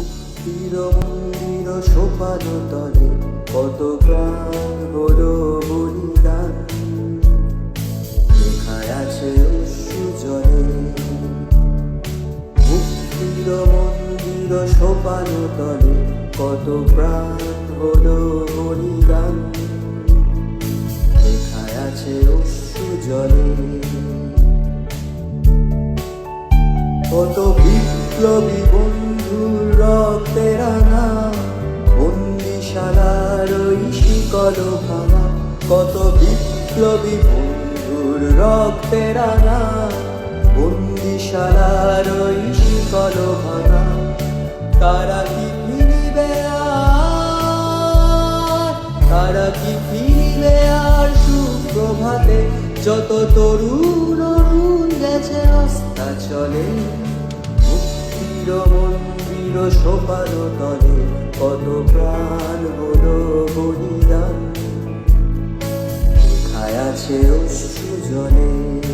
মুক্তির মন্দির সোপান তলে, কত প্রাণ হলো বলিদান লেখায় আছে জলে। মুক্তির মন্দির সোপান তলে, কত প্রাণ হলো বলিদান লেখায় আছে অশ্রু জলে। কত বিপ্লবী বন্ধুর রক্তের রাঙা বন্দিশালার ওই শিকল ভাঙা। কত বিপ্লবী বন্ধুর রক্তের রাঙা বন্দিশালার ওই শিকল ভাঙা। তারা কি ফিরিবে তারা কি ফিরিবে আর সুপ্রভাতে? যত তরুণ মুক্তির মন্দির সোপান তলে কত প্রাণ হলো বলিদান। খায় আছে অশ্রু জলে।